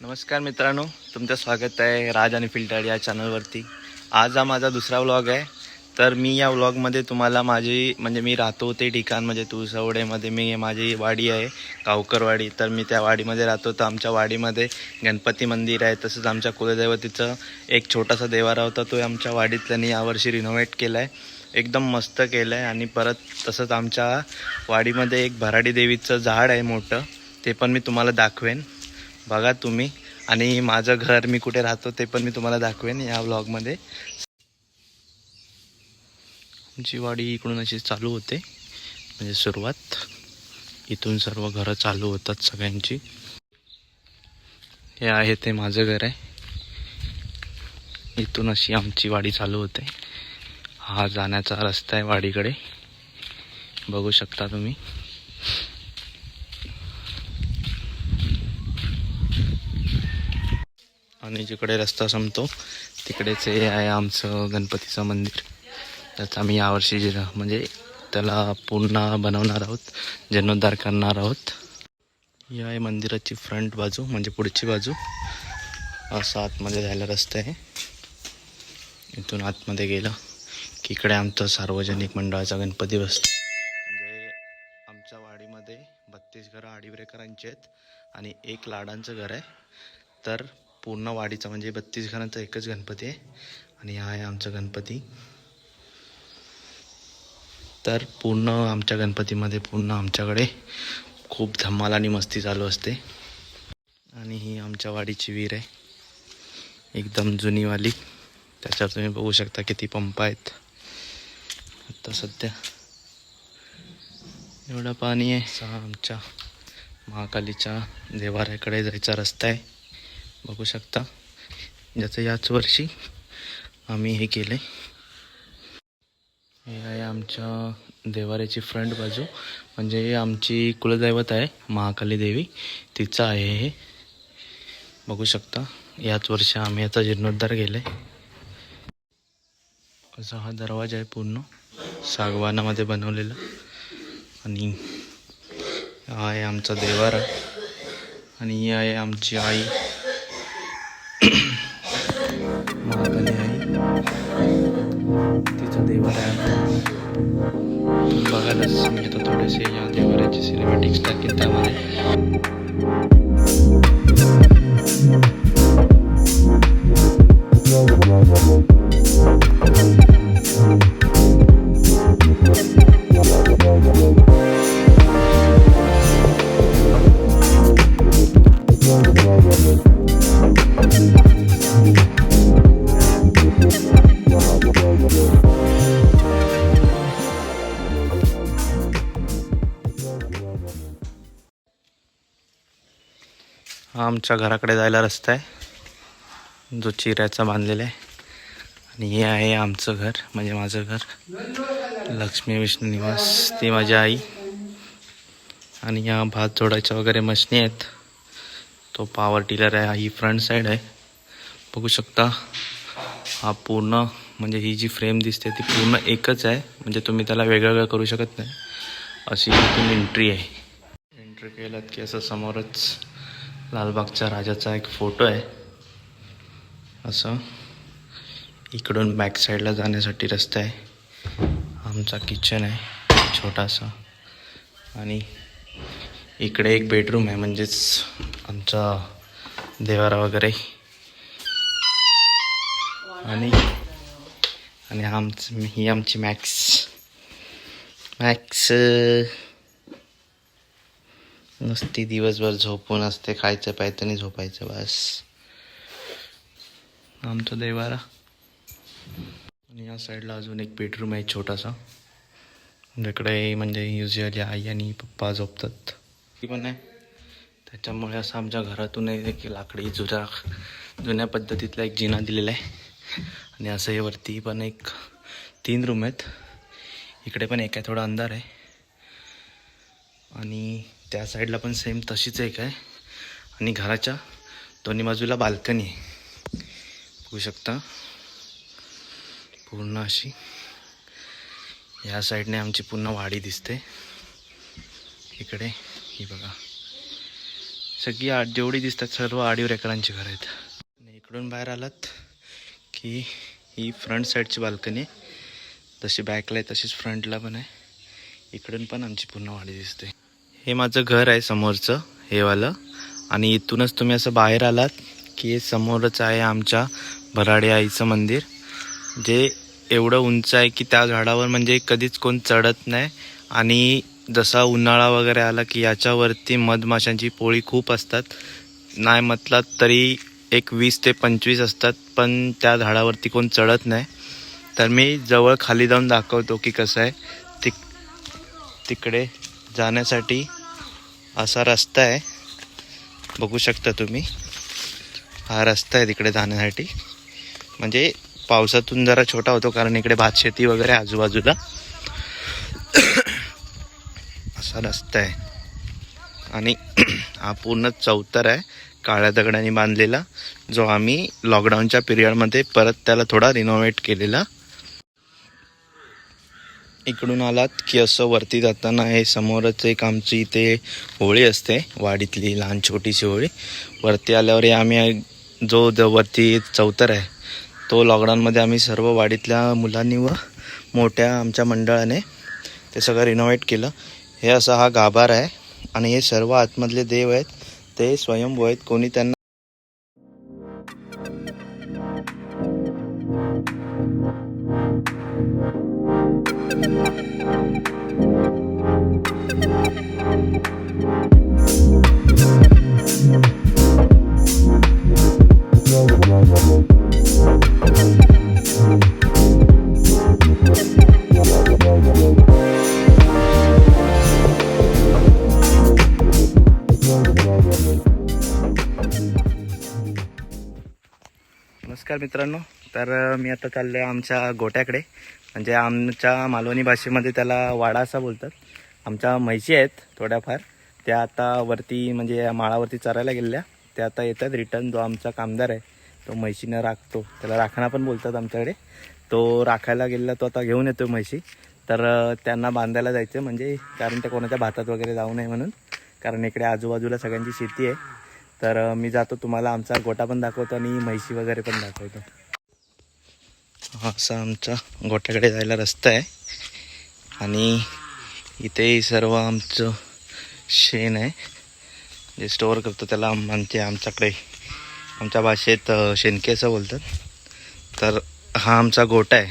नमस्कार मित्रांनो तुमचं स्वागत आहे राज आणि फिल्टर या चॅनलवरती. आज हा माझा दुसरा व्लॉग आहे. तर मी या व्लॉगमध्ये तुम्हाला माझी म्हणजे मी राहतो ते ठिकाण म्हणजे तुळसवडेमध्ये मी माझी वाडी आहे गावकरवाडी. तर मी त्या वाडीमध्ये राहतो. तर आमच्या वाडीमध्ये गणपती मंदिर आहे. तसंच आमच्या कुलदैवतीचं एक छोटासा देवारा होता. तो आमच्या वाडीतल्यानी यावर्षी रिनोव्हेट केला आहे एकदम मस्त केलं आहे आणि परत तसंच आमच्या वाडीमध्ये एक भराडी देवीचं झाड आहे मोठं. ते पण मी तुम्हाला दाखवेन. बघा तुम्ही. आणि माझं घर मी कुठे राहतो ते पण मी तुम्हाला दाखवेन या व्लॉगमध्ये आमची वाडी इकडून अशी चालू होते. म्हणजे सुरुवात. इथून सर्व घरं चालू होतात सगळ्यांची. हे आहे ते माझं घर आहे. इथून अशी आमची वाडी चालू होते. हा जाण्याचा रस्ता आहे वाडीकडे. बघू शकता तुम्ही. आणि जिकडे रस्ता संपतो तिकडेच हे आहे आमचं गणपतीचं मंदिर. त्याचं आम्ही यावर्षी जिरा म्हणजे त्याला पूर्ण बनवणार आहोत जीर्णोद्धार करणार आहोत. ही आहे मंदिराची फ्रंट बाजू म्हणजे पुढची बाजू. असं आतमध्ये जायला रस्ता आहे. इथून आतमध्ये गेलं की इकडे आमचं सार्वजनिक मंडळाचा गणपती बसतो. म्हणजे आमच्या वाडीमध्ये बत्तीस घरं आडीब्रेकरांची आहेत आणि एक लाडांचं घर आहे. तर पूर्ण वाडीचा म्हणजे बत्तीस घरांचा एकच गणपती आहे. आणि हा आहे आमचा गणपती. तर पूर्ण आमच्या गणपतीमध्ये पूर्ण आमच्याकडे खूप धमाल आणि मस्ती चालू असते. आणि ही आमच्या वाडीची विहीर आहे. एकदम जुनीवाली. त्याच्यावर तुम्ही बघू शकता किती पंप आहेत. आता सध्या एवढं पाणी आहे. आमच्या महाकालीच्या देवाऱ्याकडे जायचा रस्ता आहे. बघू शकता. ज्याचं याच वर्षी आम्ही हे केलं हे आहे आमच्या देवाऱ्याची फ्रंट बाजू. म्हणजे आमची कुलदैवत आहे महाकाली देवी. तिचं आहे हे. बघू शकता. याच वर्षी आम्ही याचा जीर्णोद्धार केला आहे असा हा दरवाजा आहे पूर्ण. सागवानामध्ये बनवलेला. आणि हा आहे आमचा देवारा. आणि ही आहे आमची आई. महाकाली आई. तिचं देवार आहे बघायलाच मिळतं थोडेसे या देवराचे सिनेमॅटिक्स टाकेल त्यामध्ये आमच्या घराकडे जायला रस्ता आहे. जो चिऱ्याचा बांधलेला आहे. आणि हे आहे आमचं घर म्हणजे माझं घर. लक्ष्मी विष्णू निवास ती माझी आई. आणि या भात जोडायच्या वगैरे मशनी आहेत. तो पॉवर टिलर आहे ही फ्रंट साईड आहे. बघू शकता हा पूर्ण म्हणजे ही जी फ्रेम दिसते ती पूर्ण एकच आहे. म्हणजे तुम्ही त्याला वेगळं करू शकत नाही. अशी इथून एंट्री आहे. एंट्री केलात की असं समोरच लालबागच्या राजाचा एक फोटो आहे. असं. इकडून बॅक साईडला जाण्यासाठी रस्ता आहे. आमचा किचन आहे. छोटासा. आणि इकडे एक बेडरूम आहे. म्हणजेच आमचा देवारा वगैरे. आणि आणि आमचं ही आमची मॅक्स मॅक्स नुसती दिवसभर झोपून असते खायचं प्यायचं आणि झोपायचं बस. आमचं देवारा. आणि या साईडला अजून एक बेडरूम आहे छोटासा. जिकडे म्हणजे युजली आई आणि पप्पा झोपतात. ती पण आहे. त्याच्यामुळे असं आमच्या घरातून एक लाकडी जुन्या जुन्या पद्धतीतला एक जिना दिलेला आहे. आणि असं हे वरती पण एक तीन रूम आहेत. इकडे पण एक आहे थोडा अंधार आहे. आणि त्या साईडला पण सेम तशीच एक आहे. आणि घराच्या दोन्ही बाजूला बाल्कनी आहे. बघू शकता. पूर्ण अशी ह्या साईडने आमची पूर्ण वाडी दिसते. इकडे ही बघा. सगळी आड जेवढी दिसतात सर्व आडीवर एकरांची घरं आहेत. आणि इकडून बाहेर आलात की ही फ्रंट साईडची बाल्कनी आहे. जशी बॅकला आहे तशीच फ्रंटला पण आहे. इकडून पण आमची पूर्ण वाडी दिसते. हे माझं घर आहे समोरचं हे वालं आणि इथूनच तुम्ही असं बाहेर आलात की समोरच आहे आमच्या भराडे आईचं मंदिर. जे एवढं उंच आहे की त्या झाडावर म्हणजे कधीच कोण चढत नाही. आणि जसा उन्हाळा वगैरे आला की याच्यावरती मधमाशांची पोळी खूप असतात. नाही म्हटलात तरी एक वीस ते पंचवीस असतात पण त्या झाडावरती कोण चढत नाही. तर मी जवळ खाली जाऊन दाखवतो की कसं आहे. तिक तिकडे जाण्यासाठी असा रस्ता आहे. बघू शकता तुम्ही. हा रस्ता आहे तिकडे जाण्यासाठी. म्हणजे पावसातून जरा छोटा होतो कारण इकडे भातशेती वगैरे आजूबाजूला. असा रस्ता आहे. आणि हा पूर्ण चौतर आहे काळ्या दगडाने बांधलेला जो आम्ही लॉकडाऊनच्या पिरियडमध्ये परत त्याला थोडा रिनोव्हेट केलेला. इकडून आलात की असं वरती जाताना हे समोरच एक आमची इथे होळी असते वाडीतली लहान छोटीशी होळी. वरती आल्यावर हे आम्ही जो ज वरती चौतर आहे तो लॉकडाऊनमध्ये आम्ही सर्व वाडीतल्या मुलांनी व मोठ्या आमच्या मंडळाने ते सगळं रिनोव्हेट केलं. हे असा हा गाभार आहे आणि हे सर्व आतमधले देव आहेत ते स्वयंभू आहेत कोणी त्यांना नमस्कार मित्रांनो. तर मी आता चाललो आहे आमच्या गोट्याकडे. म्हणजे आमच्या मालवणी भाषेमध्ये त्याला वाडा असा बोलतात. आमच्या म्हैशी आहेत थोड्याफार. त्या आता वरती म्हणजे या माळावरती चरायला गेलेल्या. त्या आता येतात. रिटर्न जो आमचा कामदार आहे तो म्हैशीनं राखतो. त्याला राखणा पण बोलतात आमच्याकडे. तो राखायला गेलेला तो आता घेऊन येतो म्हैशी. तर त्यांना बांधायला जायचं म्हणजे कारण त्या कोणाच्या भातात वगैरे जाऊ नये म्हणून. कारण इकडे आजूबाजूला सगळ्यांची शेती आहे. तर मी जातो तुम्हाला आमचा गोटा पण दाखवतो आणि म्हैशी वगैरे पण दाखवतो. हा असा आमचा गोट्याकडे जायला रस्ता आहे. आणि इथे सर्व आमचं शेण आहे. जे स्टोअर करतो त्याला म्हणते आमच्याकडे. आमच्या भाषेत शेणके असं बोलतात. तर हा आमचा गोटा आहे.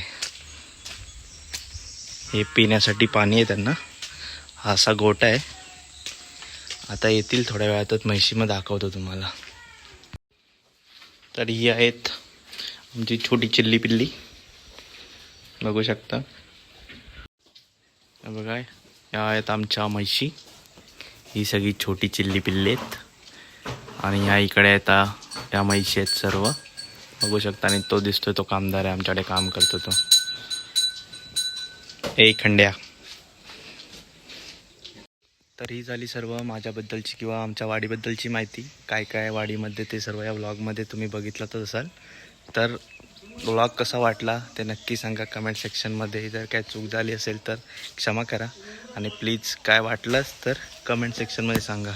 हे पिण्यासाठी पाणी आहे त्यांना. हा असा गोटा आहे. आता येतील थोड्या वेळातच म्हैशी मग दाखवतो तुम्हाला. तर ही आहेत आमची छोटी चिल्ली पिल्ली. बघू शकता. बघा या आहेत आमच्या म्हैशी. ही सगळी छोटी चिल्ली पिल्ली आहेत. आणि ह्या इकडे आहेत त्या या म्हैशी आहेत सर्व. बघू शकता आणि तो दिसतोय तो कामदार आहे आमच्याकडे काम करतो तो. ए खंड्या. तर ही झाली सर्व माझ्याबद्दलची किंवा आमच्या वाडीबद्दलची माहिती. काय काय वाडीमध्ये ते सर्व या व्लॉगमध्ये तुम्ही बघितलाच असाल. तर व्लॉग कसा वाटला ते नक्की सांगा कमेंट सेक्शनमध्ये जर काय चूक झाली असेल तर क्षमा करा. आणि प्लीज काय वाटलंच तर कमेंट सेक्शनमध्ये सांगा.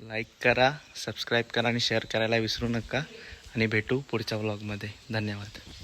लाईक करा सबस्क्राईब करा आणि शेअर करायला विसरू नका. आणि भेटू पुढच्या व्लॉगमध्ये धन्यवाद.